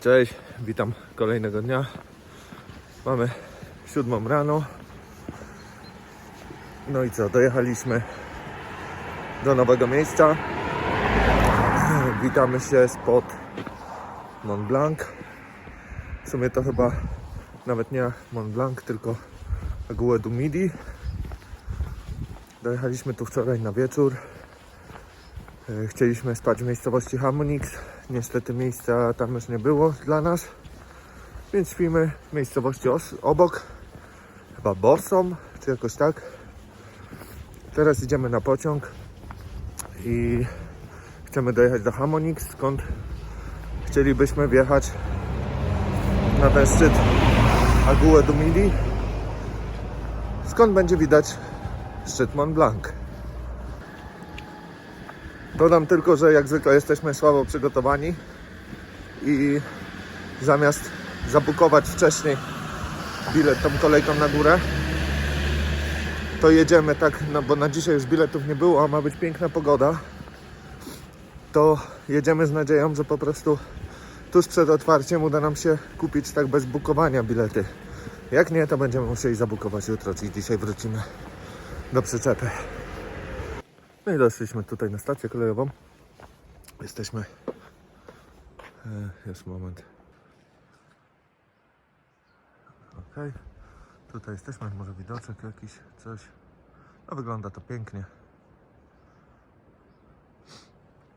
Cześć, witam kolejnego dnia. Mamy siódmą rano. No i co, dojechaliśmy do nowego miejsca. Witamy się spod Mont Blanc. W sumie to chyba nawet nie Mont Blanc, tylko Ague du Midi. Dojechaliśmy tu wczoraj na wieczór. E, Chcieliśmy spać w miejscowości Hamonix. Niestety miejsca tam już nie było dla nas. Więc śpimy w miejscowości obok. Chyba Borsom, czy jakoś tak. Teraz idziemy na pociąg i chcemy dojechać do Hamonix, skąd chcielibyśmy wjechać na ten szczyt Ague du skąd będzie widać szczyt Mont Blanc. Dodam tylko, że jak zwykle jesteśmy słabo przygotowani i zamiast zabukować wcześniej bilet tą kolejką na górę, to jedziemy tak, no bo na dzisiaj już biletów nie było, a ma być piękna pogoda, to jedziemy z nadzieją, że po prostu tuż przed otwarciem uda nam się kupić tak bez bukowania bilety. Jak nie, to będziemy musieli zabukować jutro, czyli dzisiaj wrócimy do przyczepy. No i doszliśmy tutaj na stację kolejową. Jesteśmy. E, Jest moment. Ok. Tutaj jesteśmy, może widoczek jakiś, coś. No wygląda to pięknie.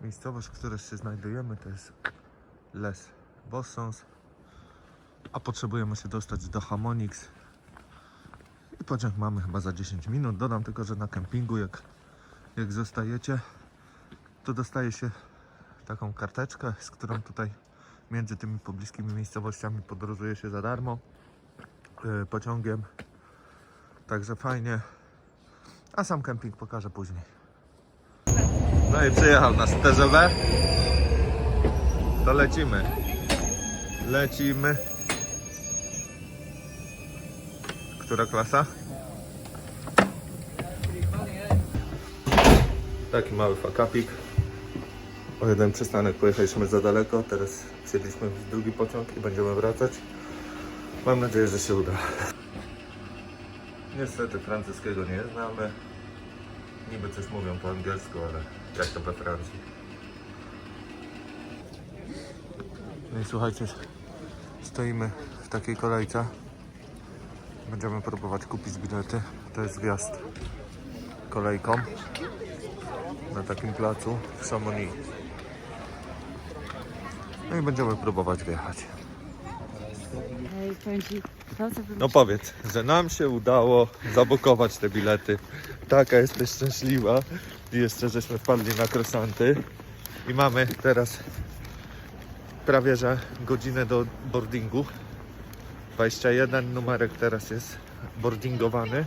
Miejscowość, w której się znajdujemy to jest Les Bossons. A potrzebujemy się dostać do Hamonix. I pociąg mamy chyba za 10 minut. Dodam tylko, że na kempingu jak jak zostajecie, to dostaje się taką karteczkę, z którą tutaj między tymi pobliskimi miejscowościami podróżuje się za darmo yy, pociągiem. Także fajnie. A sam kemping pokażę później. No i przyjechał nasz TGV. To lecimy. Lecimy. Która klasa? Taki mały fakapik. O jeden przystanek pojechaliśmy za daleko, teraz wsiedliśmy w drugi pociąg i będziemy wracać. Mam nadzieję, że się uda. Niestety francuskiego nie znamy. Niby coś mówią po angielsku, ale jak to we Francji. No i słuchajcie, stoimy w takiej kolejce. Będziemy próbować kupić bilety. To jest wjazd kolejką na takim placu w Chamonix. No i będziemy próbować wjechać. No powiedz, że nam się udało zabukować te bilety. Taka jesteś szczęśliwa. I jeszcze żeśmy wpadli na krosanty. I mamy teraz prawie że godzinę do boardingu. 21 numerek teraz jest boardingowany.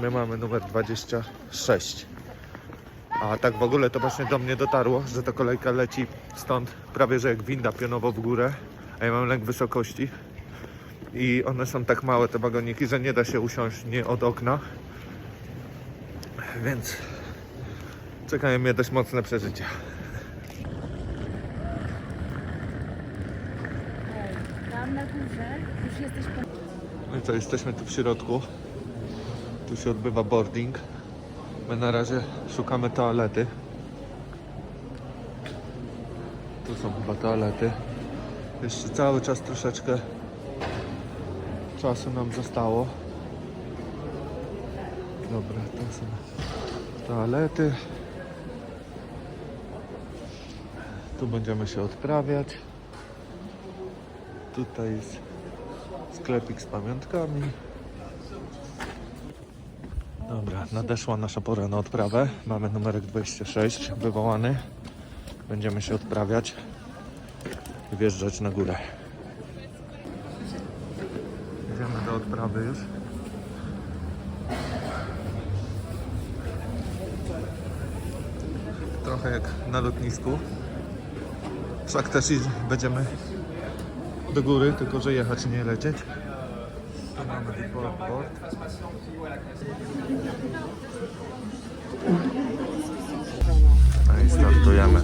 My mamy numer 26. A tak w ogóle to właśnie do mnie dotarło, że ta kolejka leci stąd prawie że jak winda pionowo w górę, a ja mam lęk wysokości. I one są tak małe, te wagoniki, że nie da się usiąść nie od okna. Więc czekają mnie dość mocne przeżycia. tam na górze już jesteś po... No i co, jesteśmy tu w środku. Tu się odbywa boarding. My na razie szukamy toalety. Tu są chyba toalety. Jeszcze cały czas troszeczkę czasu nam zostało. Dobra, to są toalety. Tu będziemy się odprawiać. Tutaj jest sklepik z pamiątkami. Dobra, nadeszła nasza pora na odprawę. Mamy numerek 26 wywołany. Będziemy się odprawiać i wjeżdżać na górę. Idziemy do odprawy już. Trochę jak na lotnisku. Wszak też będziemy do góry, tylko że jechać nie lecieć. Tu mamy depot board. No i startujemy.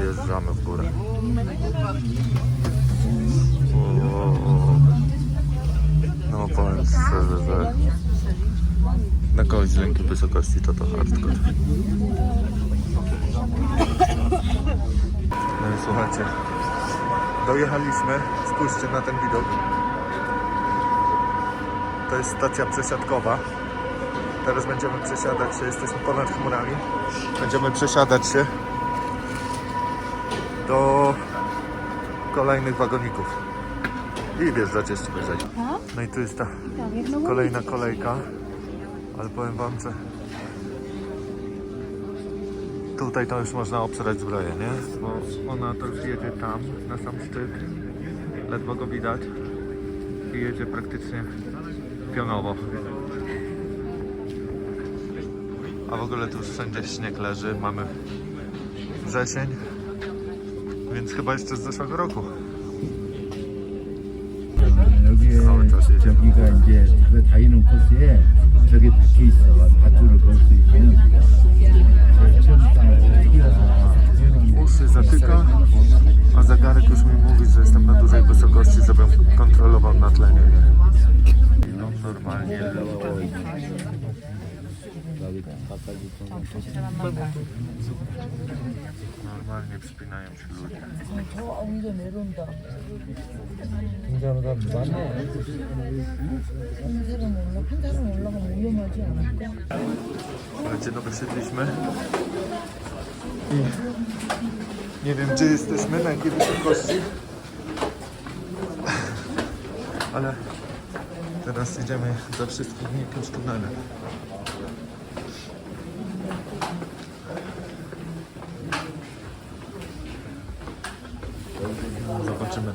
Wjeżdżamy w górę. No powiem szczerze, że na kogoś z wysokości to to hardcore. No i słuchajcie, dojechaliśmy, spójrzcie na ten widok. To jest stacja przesiadkowa. Teraz będziemy przesiadać się, jesteśmy ponad chmurami. Będziemy przesiadać się do kolejnych wagoników. I wjeżdżać jeszcze wyżej. No i tu jest ta kolejna kolejka. Ale powiem wam, że tutaj to już można obsrać zbroję, nie? Bo ona to już jedzie tam, na sam szczyt. Ledwo go widać. I jedzie praktycznie pionowo. A w ogóle tu już wszędzie śnieg leży. Mamy wrzesień. Więc chyba jeszcze z zeszłego roku. 여기에 아, 저 씨. 저기가 이제 그 다니는 코스에 저기 박혀 있어. 밧줄을 걸 수 있는. Normalnie wspinają się ludzie. Idziemy do dzbana. Słuchajcie, no wysiedliśmy. Nie wiem, gdzie jesteśmy, na jakiej wysokości. Ale teraz idziemy do wszystkich dni tunelem.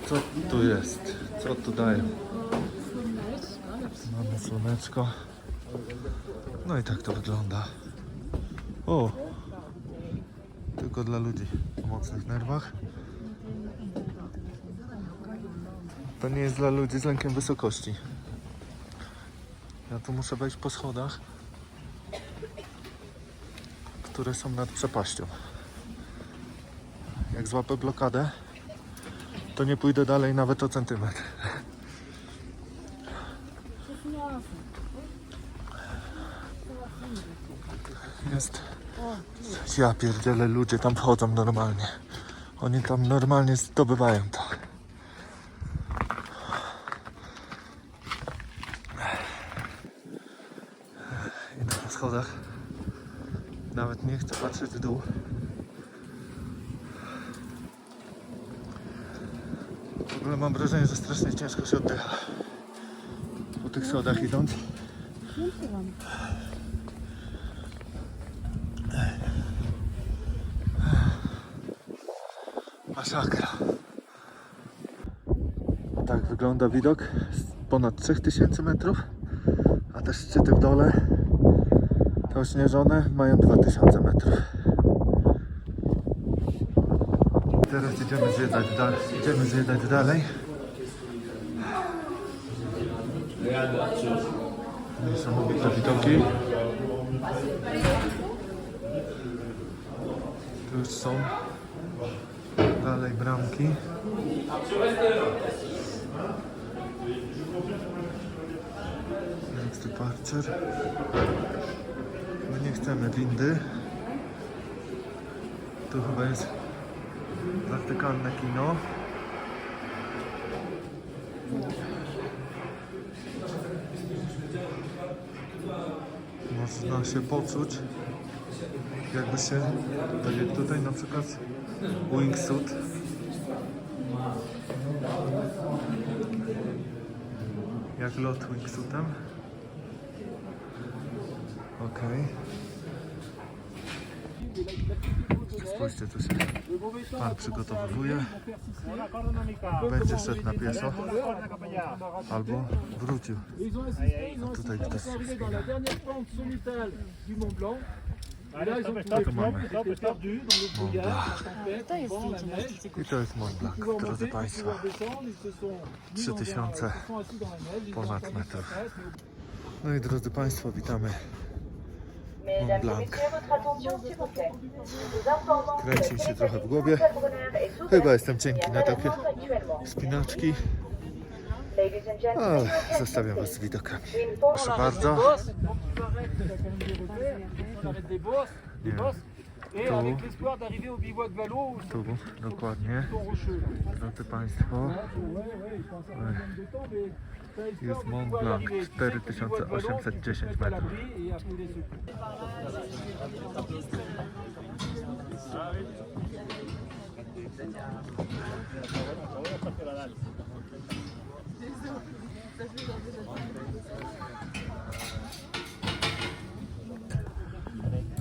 Co tu jest, co tu dają. Mamy słoneczko. No i tak to wygląda. O! Tylko dla ludzi o mocnych nerwach. To nie jest dla ludzi z lękiem wysokości. Ja tu muszę wejść po schodach, które są nad przepaścią. Jak złapę blokadę, to nie pójdę dalej nawet o centymetr. Jest. Ja pierdzielę, ludzie tam wchodzą normalnie. Oni tam normalnie zdobywają to. Idę po schodach. Nawet nie chcę patrzeć w dół. W ogóle mam wrażenie, że strasznie ciężko się oddycha. Po tych schodach idąc. Masakra. Tak wygląda widok z ponad 3000 metrów, a te szczyty w dole, te ośnieżone, mają 2000 metrów. Teraz idziemy zwiedzać dalej. Idziemy zwiedzać dalej. Niesamowite widoki. Tu już są dalej bramki. Next departure. My nie chcemy windy. Tu chyba jest wertykalne kino. Można się poczuć jakby się, tak jak tutaj na przykład wingsuit. Jak lot wingsuitem. Okej spójrzcie tu się pan przygotowuje będzie szedł na pieszo albo wrócił no tutaj ktoś się Blanc. Le mamy Mont To szczycie i to jest Mont Blanc, drodzy Państwo. pouvoir descendre, ils se sont mis 3000 dans un- ils sont assis dans la neige, ils ont ponad metrów. No i drodzy Państwo, witamy Que Kręci mi się trochę w głowie. Chyba jestem cienki na takie spinaczki. Ale zostawiam was z widokami. Proszę bardzo. donc tu Tu, dokładnie. Drodzy Państwo, Jest Mont Blanc, arriver. Tu sais que le bivouac Valo, tu peux 4810 te mettre à metrów.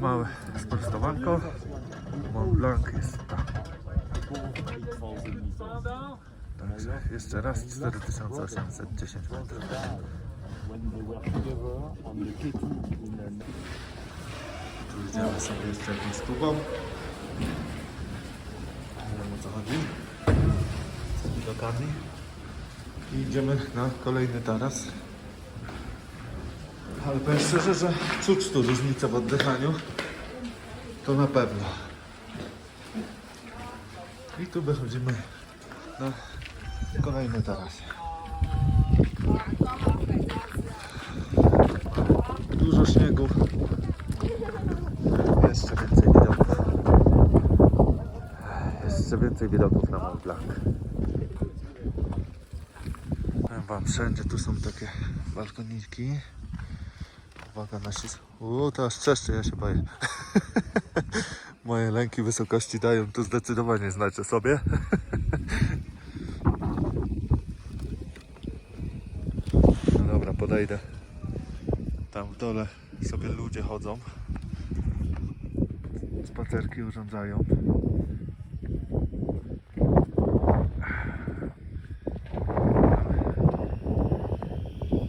małe sprostowanko. Mont Blanc jest tam. Także jeszcze raz 4810 metrów. Tu idziemy sobie jeszcze jakąś tubą. Nie wiem o co chodzi. Z widokami. I idziemy na kolejny taras. Ale powiem szczerze, że czuć tu różnicę w oddychaniu. To na pewno. I tu wychodzimy na kolejny taras. Dużo śniegu. Jeszcze więcej widoków. Jeszcze więcej widoków na Mont Blanc. Powiem wam, wszędzie tu są takie balkoniki. Uwaga na ścisk. Uuu, teraz czeszczy, ja się boję. Moje lęki wysokości dają tu zdecydowanie znać o sobie. No dobra, podejdę. Tam w dole sobie ludzie chodzą. Spacerki urządzają.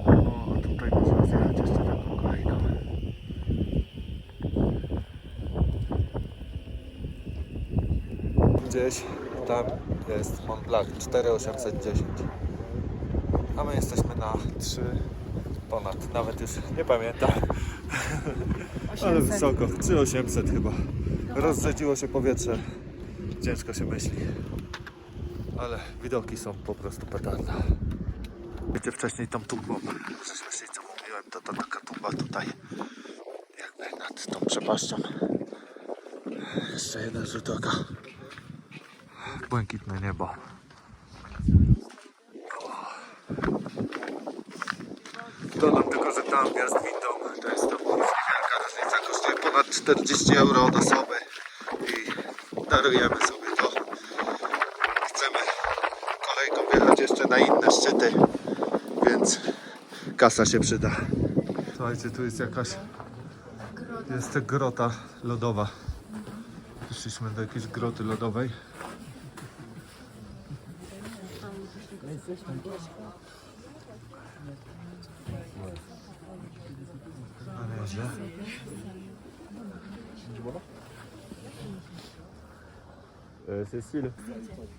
O, a tutaj można zjechać jeszcze taką kolejną. Gdzieś tam jest Mont Blanc 4810. A my jesteśmy na 3 ponad, nawet już nie pamiętam. Ale 800. wysoko, 3800 chyba. Rozrzedziło się powietrze. Ciężko się myśli. Ale widoki są po prostu petarda. Wiecie, wcześniej tą tumbą, żeśmy się co mówiłem, to to taka tumba tutaj, jakby nad tą przepaścią. Jeszcze jeden rzut oka. Błękitne niebo. Dodam tylko, że tam wjazd windą to jest tam niewielka różnica. Kosztuje ponad 40 euro od osoby i darujemy sobie to. Chcemy kolejką wjechać jeszcze na inne szczyty, więc kasa się przyda. Słuchajcie, tu jest jakaś jest grota lodowa. Przyszliśmy do jakiejś groty lodowej. No nieźle.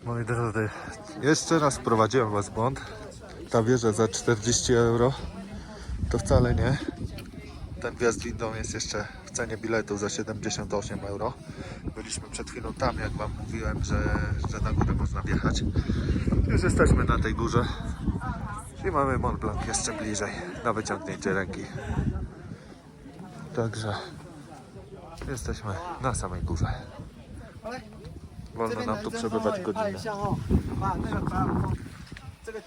Moi drodzy, jeszcze raz wprowadziłem Was błąd. Ta wieża za 40 euro to wcale nie. Ten wjazd windą jest jeszcze cenie za 78 euro. Byliśmy przed chwilą tam, jak Wam mówiłem, że, że na górę można wjechać. Już jesteśmy na tej górze i mamy Mont Blanc jeszcze bliżej na wyciągnięcie ręki. Także jesteśmy na samej górze. Wolno nam tu przebywać godzinę.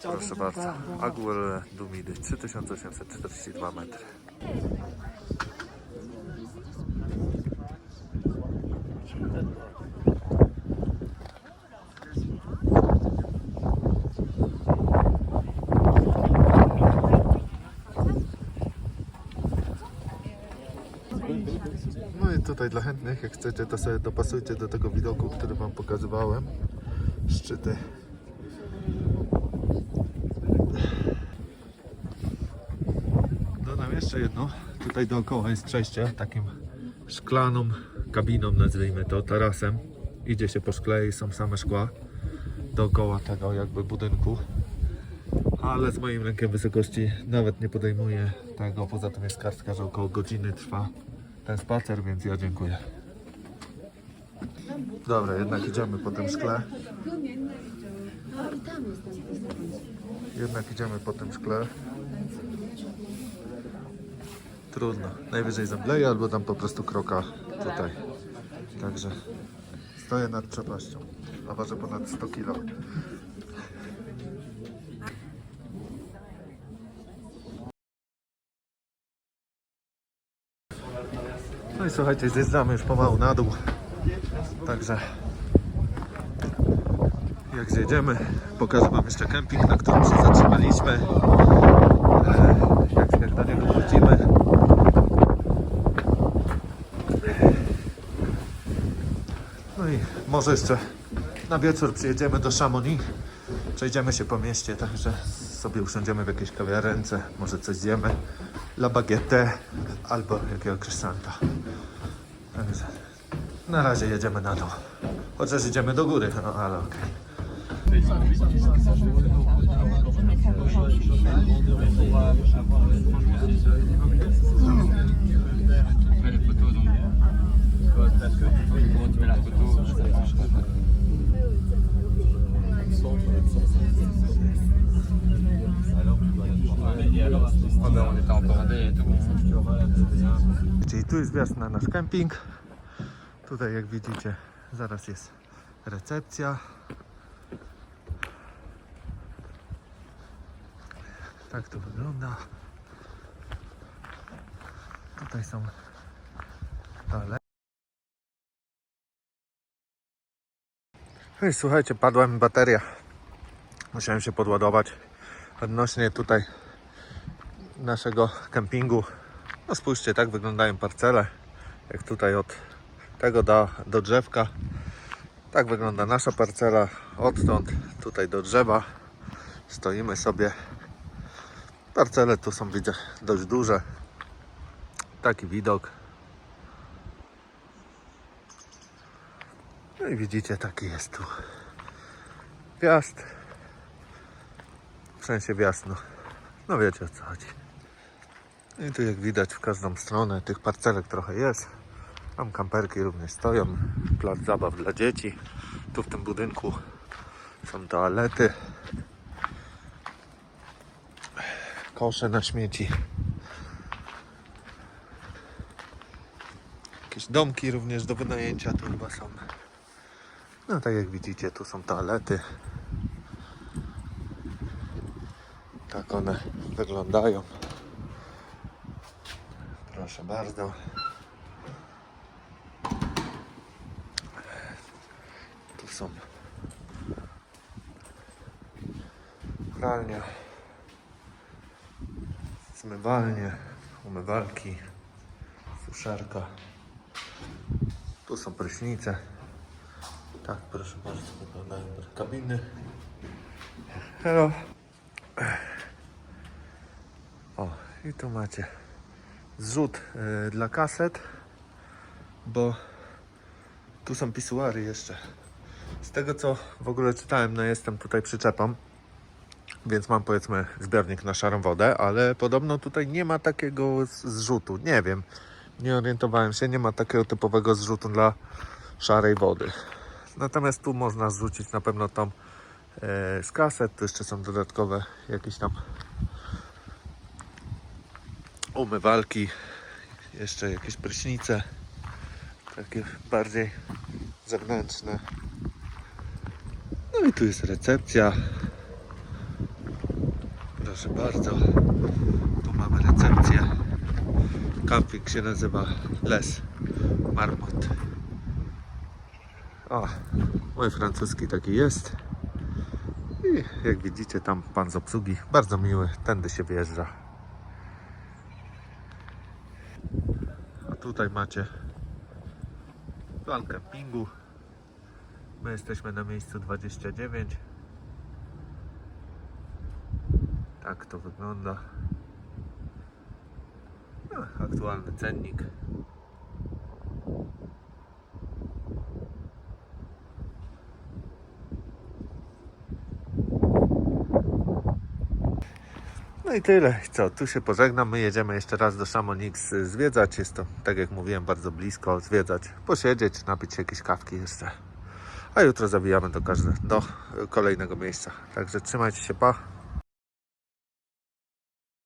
Proszę bardzo. Aguel Dumidy 3842 metry. No i tutaj dla chętnych, jak chcecie, to sobie dopasujcie do tego widoku, który Wam pokazywałem. Szczyty. Dodam jeszcze jedno. Tutaj dookoła jest przejście takim szklaną kabiną, nazwijmy to, tarasem. Idzie się po szkle i są same szkła dookoła tego jakby budynku. Ale z moim lękiem wysokości nawet nie podejmuję tego. Poza tym jest kartka, że około godziny trwa ten spacer, więc ja dziękuję. Dobra, jednak idziemy po tym szkle. Jednak idziemy po tym szkle. Trudno. Najwyżej zemdleję albo dam po prostu kroka tutaj. Także stoję nad przepaścią. A waży ponad 100 kg. Słuchajcie, zjeżdżamy już pomału na dół. Także jak zjedziemy, pokażę Wam jeszcze kemping, na którym się zatrzymaliśmy. Jak, jak do niego wrócimy. No i może jeszcze na wieczór przyjedziemy do Chamonix. Przejdziemy się po mieście, także sobie usiądziemy w jakiejś kawiarence, może coś zjemy. La baguette albo jakiego croissanta. Także na razie jedziemy na dół. Chociaż idziemy do góry, no ale okej. Czyli tu jest wjazd na nasz kemping. Tutaj jak widzicie zaraz jest recepcja. Tak to wygląda. Tutaj są toalety. No i słuchajcie, padła mi bateria. Musiałem się podładować. Odnośnie tutaj naszego kempingu. No spójrzcie, tak wyglądają parcele. Jak tutaj od tego do, do drzewka. Tak wygląda nasza parcela. Odtąd tutaj do drzewa. Stoimy sobie. Parcele tu są widzę dość duże. Taki widok. No i widzicie, taki jest tu wjazd. W sensie wjazd, no. No wiecie o co chodzi. I tu jak widać w każdą stronę tych parcelek trochę jest. Tam kamperki również stoją. Plac zabaw dla dzieci. Tu w tym budynku są toalety. Kosze na śmieci. Jakieś domki również do wynajęcia tu chyba są. No tak jak widzicie, tu są toalety. Tak one wyglądają. Proszę bardzo. Tu są pralnia, zmywalnie, umywalki, suszarka. Tu są prysznice. Tak, proszę bardzo, wyglądają kabiny. Hello. O, i tu macie zrzut y, dla kaset, bo tu są pisuary jeszcze. Z tego co w ogóle czytałem, no jestem tutaj przyczepą, więc mam powiedzmy zbiornik na szarą wodę, ale podobno tutaj nie ma takiego zrzutu. Nie wiem, nie orientowałem się, nie ma takiego typowego zrzutu dla szarej wody. Natomiast tu można zrzucić na pewno tą e, z kaset, tu jeszcze są dodatkowe jakieś tam umywalki, jeszcze jakieś prysznice, takie bardziej zewnętrzne. No i tu jest recepcja. Proszę bardzo. Tu mamy recepcję. Camping się nazywa Les Marmot. O, mój francuski taki jest. I jak widzicie, tam pan z obsługi, bardzo miły, tędy się wyjeżdża. A tutaj macie plan kempingu. My jesteśmy na miejscu 29. Tak to wygląda. Aktualny cennik. No i tyle. Co, tu się pożegnam. My jedziemy jeszcze raz do Chamonix zwiedzać. Jest to, tak jak mówiłem, bardzo blisko. Zwiedzać, posiedzieć, napić się jakieś kawki jeszcze. A jutro zawijamy do, każde, do kolejnego miejsca. Także trzymajcie się, pa.